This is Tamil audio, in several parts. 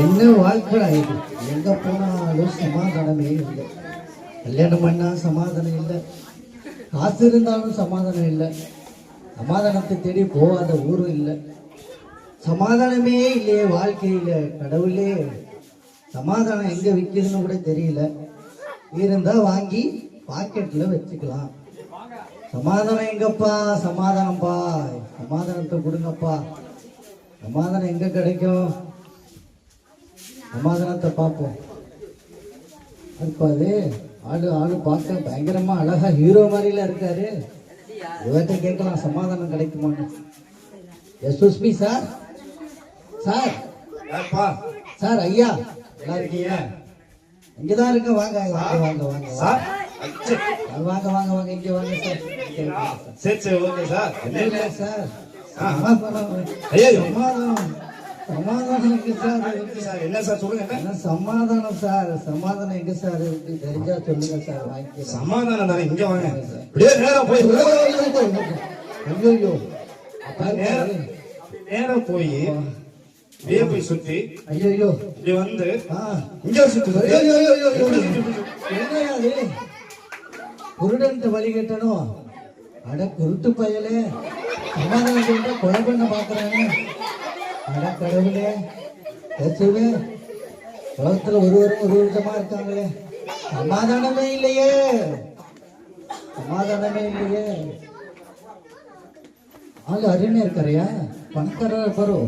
என்ன வாழ்க்கை இது? எங்க போனாலும் சமாதானமே இல்லை. கல்யாணம் பண்ணா சமாதானம் இல்லை. காசு இருந்தாலும் சமாதானம் இல்லை. சமாதானத்தை தேடி போகாத ஊரும் இல்லை. சமாதானமே இல்லையே வாழ்க்கையில கடவுளே. சமாதானம் எங்க விற்கிதுன்னு கூட தெரியல. இருந்தா வாங்கி பாக்கெட்ல வச்சுக்கலாம். சமாதானம் எங்கப்பா? சமாதானம்ப்பா சமாதானத்தை கொடுங்கப்பா. சமாதானம் எங்க கிடைக்கும்? சமாதானத்தை பார்ப்போம். அது ஆளு ஆளு பார்க்க பயங்கரமா அழகா ஹீரோ மாதிரில இருக்காரு. இவர்கிட்ட கேட்கலாம் சமாதானம் கிடைக்குமான்னு. SSP sir? சார்? சார் ஐயா. நல்லா இருக்கீங்க? இங்கதான் இருக்க வாங்க வாங்க வாங்க வாங்க சார். வாங்க வாங்க வாங்க இங்க வாங்க சார். சார். சரி சரி ஓகே சார். சார். ஆ. சமாதானம். ஐயோ. சமாதானம் சார் இருக்கு. சார் என்ன சார் சொல்லுங்க? என்ன என்ன சமாதானம் சார் சமாதானம் எங்க சார் இருக்கு தெரிஞ்சா சொல்லுங்க சார் வாங்கிக்கலாம் சமாதானம் தானே? இங்க வாங்க. அப்படியே நேரா போய் ஐயோ நேரா போய் அப்படியே போய் சுத்தி ஐயோ இப்படி வந்து இங்க சுத்தி. என்னய்யா அது? குருடன்ட்ட வழி கேட்டனும் அட குருட்டு பயலே. சமாதானம் கொலை பண்ண பாக்குறாங்க அட கடவுளே பேசுவே உலகத்துல ஒருவரும் ஒரு விதமா இருக்காங்களே. சமாதானமே இல்லையே. சமாதானமே இல்லையே. ஆளு அருமையா இருக்காருயா? பணக்காரா இருப்பாரோ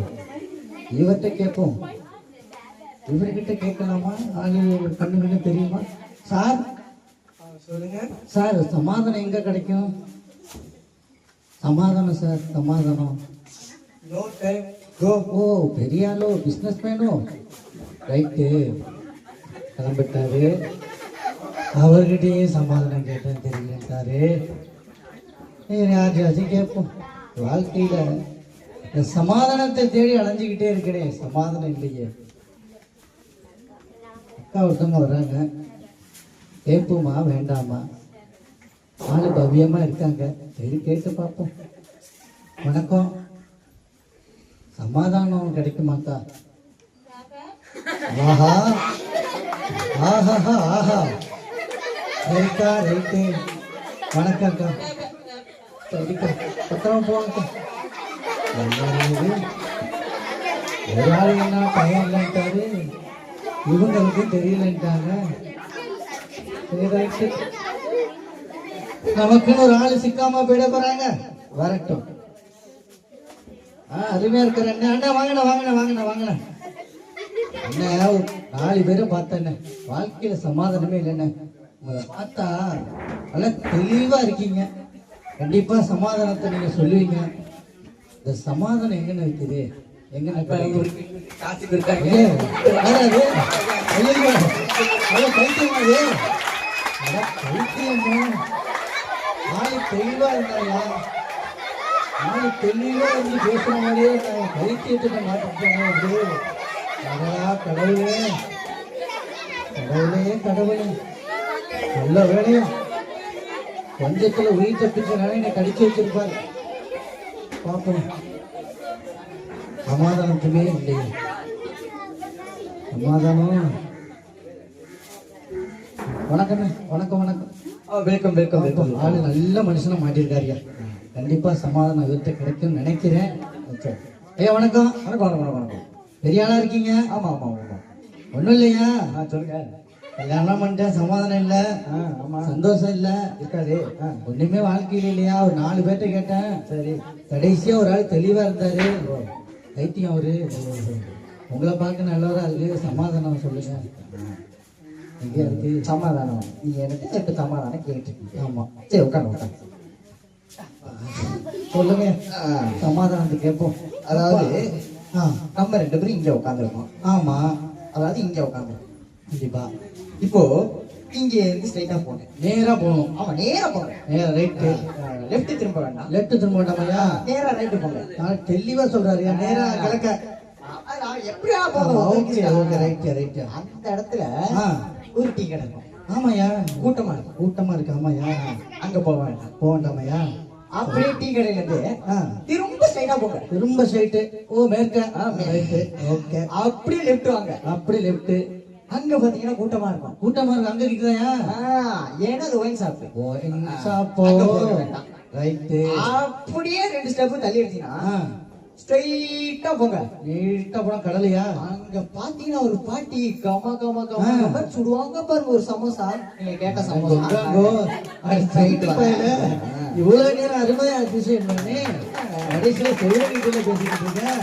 இவர்கிட்ட கேட்போம். இவர்கிட்ட கேட்கலாமா? ஆளு கண்ணுக்கு தெரியுமா? சார். சொல்லுங்க. சார் சமாதானம் எங்க கிடைக்கும்? சமாதானம் சார். சமாதானம். நோ டைம் ஓ ஓ பெரிய ஆளோ பிஸ்னஸ் மேனோ ரைட்டு கிளம்பிட்டாரு. அவர்கிட்டயே சமாதானம் கேட்டேன்னு தெரியலட்டாரு யாரையாச்சும் கேட்போம் வாழ்க்கையில இந்த சமாதானத்தை தேடி அலைஞ்சிக்கிட்டே இருக்கிறேன் சமாதானம் இல்லையே. அக்கா ஒருத்தவங்க வர்றாங்க. கேட்போமா வேண்டாமா? ஆளு பவ்யமாக இருக்காங்க. சரி கேட்டு பார்ப்போம். வணக்கம். சமாதானம் கிடைக்குமாக்கா? ஆஹா. ஆஹா ஆஹா ரைட்டா ரைட்டு. வணக்கம்க்கா. சரிக்கா. பத்திரமா ஒரு ஆள் என்ன பையன் இல்லைன்ட்டாரு. இவங்களுக்கு தெரியலன்ட்டாங்க. சரி ரைட்டு. நமக்குன்னு ஒரு ஆள் சிக்காம போயிட போறாங்க. வரட்டும். அருமையா இருக்கிற அண்ணா. அண்ணா வாங்கண்ணா வாங்கண்ணா வாங்கண்ணா வாங்கண்ணா. அண்ணா நாலு பேரும் பார்த்தேண்ணே. வாழ்க்கையில சமாதானமே இல்லைண்ணே. உங்களை பார்த்தா நல்லா தெளிவா இருக்கீங்க. கண்டிப்பா சமாதானத்தை நீங்க சொல்லுவீங்க. இந்த சமாதானம் எங்கன்னு இருக்குது? எங்கன்னு காசுக்கு இருக்காங்க. பைத்தியமா? ஆளு தெளிவா இருந்தாயா? ஆளு தெளிவா இருந்து பேசுற மாதிரியே நான் பைத்தியத்துக்கு மாட்டிட்டேனே அது. அடடா, கடவுளே. கடவுளே கடவுளே. நல்ல வேலையா கொஞ்சத்துல உயிர் தப்பிச்சனால என்னை கடிச்சு வச்சிருப்பாரு. பார்ப்போம். சமாதானத்துமே இல்லையே சமாதானம்? வணக்கம். வணக்கம் வணக்கம். வெல்கம் வெல்கம் வெல்கம் ஆளு நல்ல மனுஷனா மாட்டிருக்காருயா கண்டிப்பா சமாதானம் இவர்கிட்ட கிடைக்கும்னு நினைக்கிறேன். ஐயா வணக்கம். வணக்கம் வணக்கம் வணக்கம் பெரிய ஆளா இருக்கீங்க? ஆமா ஆமா ஆமா. ஒண்ணும் இல்லையா? ஆ சொல்லுங்க. கல்யாணம் பண்ணிட்டேன் சமாதானம் இல்ல. ஆ ஆமா. சந்தோஷம் இல்ல. இருக்காது. ஒண்ணுமே வாழ்க்கையில இல்லையா? ஒரு நாலு பேர்ட்ட கேட்டேன். சரி. கடைசியா ஒரு ஆள் தெளிவா இருந்தாரு. தைத்தியம் அவரு. உங்களை பார்க்க நல்லவரா இருக்கு. சமாதானம் சொல்லுங்க. எங்க இருக்கு? சமாதானம். நீங்க எனக்கு இப்ப சமாதானம் கேட்டுருக்கீங்க ஆமா. சரி உட்காந்து உட்காந்து சொல்லுங்க. சமாதானத்தை கேட்போம். அதாவது நம்ம ரெண்டு பேரும் இங்க உட்காந்துருக்கோம் ஆமா. அதாவது இங்க உட்காந்து கண்டிப்பா. இப்போ இங்க இருந்து ஸ்ட்ரைட்டா போனேன் நேரா போகணும். ஆமா நேரா போறேன் நேரா ரைட்டு லெஃப்ட் திரும்ப வேண்டாம். லெஃப்ட் திரும்ப வேண்டாமையா நேரா ரைட்டு போங்க. நான் தெளிவா சொல்றாருயா நேரா கிழக்க எப்படியா ஓகே ஓகே ரைட்டு ரைட்டு அந்த இடத்துல ஒரு டீ கடை இருக்கும். ஆமாயா கூட்டமா இருக்கும். கூட்டமா இருக்கு. ஆமாயா அங்க போக வேண்டாம். போக வேண்டாமையா அப்படியே டீ கடையில இருந்து திரும்ப ஸ்ட்ரைட்டா போங்க. திரும்ப சைட்டு ஓ மேற்க. Right okay. அப்படியே லெஃப்ட் வாங்க. அப்படி லெஃப்ட் அங்க பாத்தீங்கன்னா கூட்டமா இருக்கும். கூட்டமா இருக்கு அங்க ஆ, ஏன்னா அது ஒயின் ஷாப் போக வேண்டாம். ரைட்டு அப்படியே ரெண்டு ஸ்டெப் தள்ளி எடுத்தீங்கன்னா ஸ்ட்ரைட்டா போங்க. நீட்டா போனா கடலையா? அங்க பாத்தீங்கன்னா ஒரு பாட்டி கம கம. கம சுடுவாங்க பாருங்க. ஒரு சமோசா. நீங்க கேட்ட சமோசா. இவ்வளவு நேரம் அருமையா அதிசயம் பண்ணி கடைசியில செவில வீட்டுல பேசிக்கிட்டு இருக்கேன்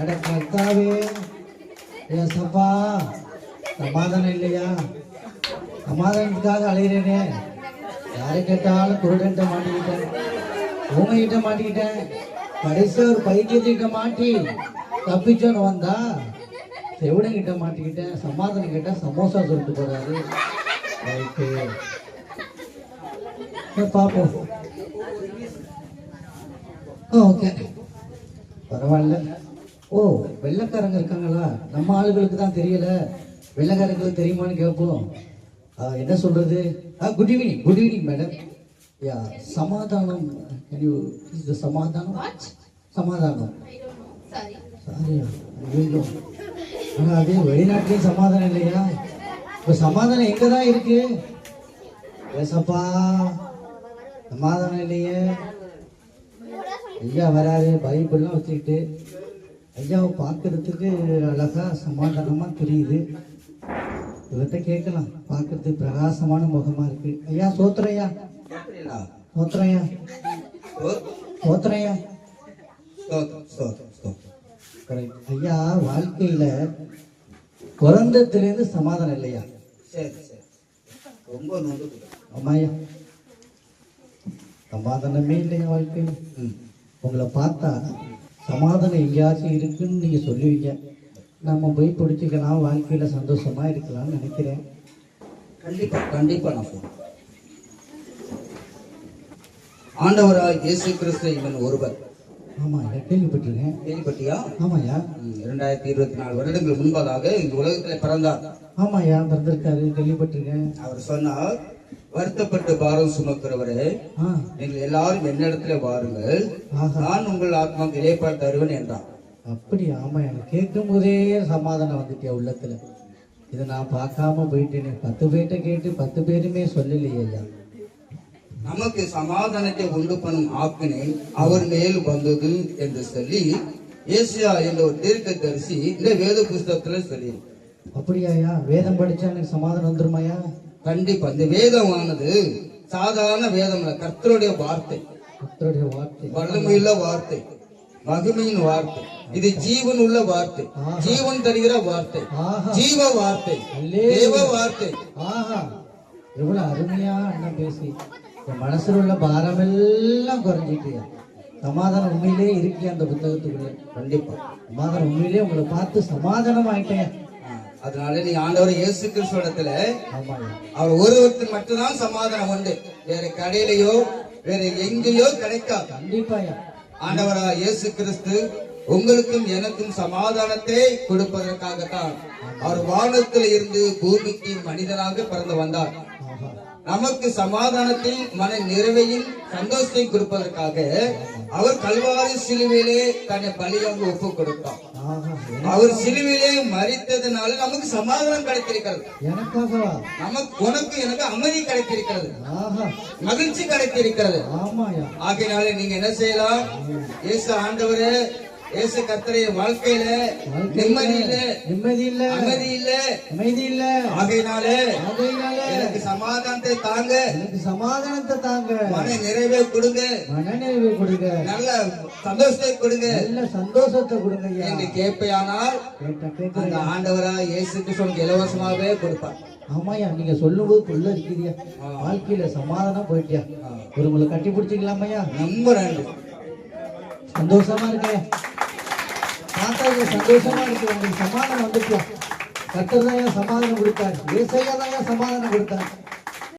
அட கர்த்தாவே ஏசப்பா சமாதானம் இல்லையா? சமாதானத்துக்காக அலையிறேனே. யாரை கேட்டாலும் குருடன்ட்ட மாட்டிக்கிட்டேன். ஊமைகிட்ட மாட்டிக்கிட்டேன். கடைசியா ஒரு பைத்தியத்திட்ட மாட்டி தப்பிச்சோன்னு வந்தா செவிடங்கிட்ட மாட்டிக்கிட்டேன். சமாதானம் கேட்டா சமோசா சொல்லிட்டு போறாரு. பார்ப்போம் ஓகே பரவாயில்ல. ஓ வெள்ளைக்காரங்க இருக்காங்களா? நம்ம ஆளுகளுக்கு தான் தெரியல. வெள்ளைக்காரங்களுக்கு தெரியுமான்னு கேட்போம். என்ன சொல்றது? Good evening good evening madam yeah சமாதானம். சமாதானம்? சமாதானம். சாரியா ஐயோ ஆனால் அது வெளிநாட்டிலையும் சமாதானம் இல்லையா? இப்போ சமாதானம் எங்கே தான் இருக்கு? ஏசப்பா சமாதானம் இல்லையே. ஐயா வராரு பைபிள்லாம் வச்சுக்கிட்டு. ஐயாவை பார்க்கறதுக்கு அழகா சமாதானமா தெரியுது. இவர்கிட்ட கேட்கலாம். பார்க்கறதுக்கு பிரகாசமான முகமா இருக்கு. ஐயா சோத்திரையா சோத்திரையா Correct. ஐயா வாழ்க்கையில பிறந்ததுலேருந்து சமாதானம் இல்லையா? சரி சரி. ரொம்ப நொந்து ஆமாய்யா. சமாதானமே இல்லையா வாழ்க்கையில்? உங்களை பார்த்தா சமாதானம் எங்கேயாச்சும் இருக்குன்னு நீங்க சொல்லுவீங்க. நம்ம போய் பிடிச்சிக்கலாம் வாழ்க்கையில சந்தோஷமா இருக்கலாம்னு நினைக்கிறேன். கண்டிப்பா கண்டிப்பா நான் சொல்றேன். ஆண்டவராய் இயேசு கிறிஸ்து இவன் ஒருவர். ஆமாய்யா கேள்விப்பட்டிருக்கேன். கேள்விப்பட்டியா? ஆமாய்யா. ம், இரண்டாயிரத்தி இருபத்தி நாலு வருடங்கள் முன்பதாக இந்த உலகத்துல பிறந்தார். ஆமாய்யா பிறந்திருக்காரு கேள்விப்பட்டிருக்கேன். அவர் சொன்னார் வருத்தப்பட்டு பாரம் சுமக்கிறவரே நீங்கள் எல்லாரும் என்னிடத்துல வாருங்கள். நான் உங்கள் ஆத்மா இளைப்பால் தருவேன் என்றார் அப்படி ஆமா எனக்கு கேட்கும் போதே சமாதானம் வந்துட்டியா உள்ளத்துல? இதை நான் பார்க்காம போயிட்டேனே. பத்து பேர்கிட்ட கேட்டு பத்து பேருமே சொல்லலையே ஐயா. நமக்கு சமாதானத்தை உண்டு பண்ணும் ஆக்கினை அவர் மேல் வந்தது என்று சொல்லி ஏசியா என்ற ஒரு தீர்க்க தரிசி இந்த வேத புஸ்தகத்துல சொல்லி அப்படியாயா வேதம் படிச்சா எனக்கு சமாதானம் வந்துருமாயா கண்டிப்பா. இந்த வேதமானது சாதாரண வேதம் இல்ல கர்த்தருடைய வார்த்தை. கர்த்தருடைய வார்த்தை. வல்லமையுள்ள வார்த்தை. மகிமையின் வார்த்தை. இது ஜீவன் உள்ள வார்த்தை ஜீவன் தருகிற வார்த்தை. ஜீவ வார்த்தை. தேவ வார்த்தை. ஆஹா. எவ்வளவு அருமையா அண்ணன் பேசி. என் மனசுல உள்ள பாரமெல்லாம் குறைஞ்சிட்டியா சமாதானம் உண்மையிலே இருக்கியா அந்த புத்தகத்துக்குள்ள. கண்டிப்பா. சமாதானம் உண்மையிலே உங்களை பார்த்து சமாதானம் ஆயிட்டேன். அதனால நீ ஆண்டவர் இயேசு கிறிஸ்துவத்துல அவர் ஒருவருக்கு மட்டும்தான் சமாதானம் உண்டு. வேற கடையிலயோ வேற எங்கேயோ கிடைக்காது. கண்டிப்பாயா ஆண்டவரா இயேசு கிறிஸ்து உங்களுக்கும் எனக்கும் சமாதானத்தை கொடுப்பதற்காகத்தான் அவர் வானத்தில் இருந்து பூமிக்கு மனிதனாக பிறந்து வந்தார். நமக்கு சமாதானத்தை மன நிறைவையும் சந்தோஷத்தை கொடுப்பதற்காக அவர் கல்வாரி சிலுவையிலே தன்னை பலியாக ஒப்பு கொடுத்தார் அவர் சிலுவையிலே மறித்ததுனால நமக்கு சமாதானம் கிடைத்திருக்கிறது. நமக்கு உனக்கு எனக்கு அமைதி கிடைத்திருக்கிறது. மகிழ்ச்சி கிடைத்திருக்கிறது. ஆகையினால நீங்க என்ன செய்யலாம்? இயேசு ஆண்டவரே இயேசு கர்த்தரைய வாழ்க்கையில நிம்மதி இல்ல நிம்மதி இல்ல அமைதி இல்ல அமைதி இல்ல ஆகையினால ஆகையினால எனக்கு சமாதானத்தை தாங்க. எனக்கு சமாதானத்தை தாங்க. மன நிறைவை கொடுங்க. மனநிறைவு கொடுங்க. நல்ல சந்தோஷத்தை கொடுங்க. நல்ல சந்தோஷத்தை கொடுங்க என்று கேட்பையானால் அந்த ஆண்டவரா இயேசு கிறிஸ்து இலவசமாகவே கொடுப்பார். ஆமாயா நீங்க சொல்லும்போது புள்ள இருக்கிறியா வாழ்க்கையில சமாதானம் போயிட்டியா? ஒரு உங்களை கட்டி பிடிச்சிக்கலாமையா ரொம்ப நன்றி சந்தோஷமா இருக்கேன். பார்த்தா இது சந்தோஷமா இருக்கு உங்களுக்கு சமாதானம் வந்துட்டியா கர்த்தர் தான் சமாதானம் கொடுத்தார் ஏசையா தான் சமாதானம் கொடுத்தார்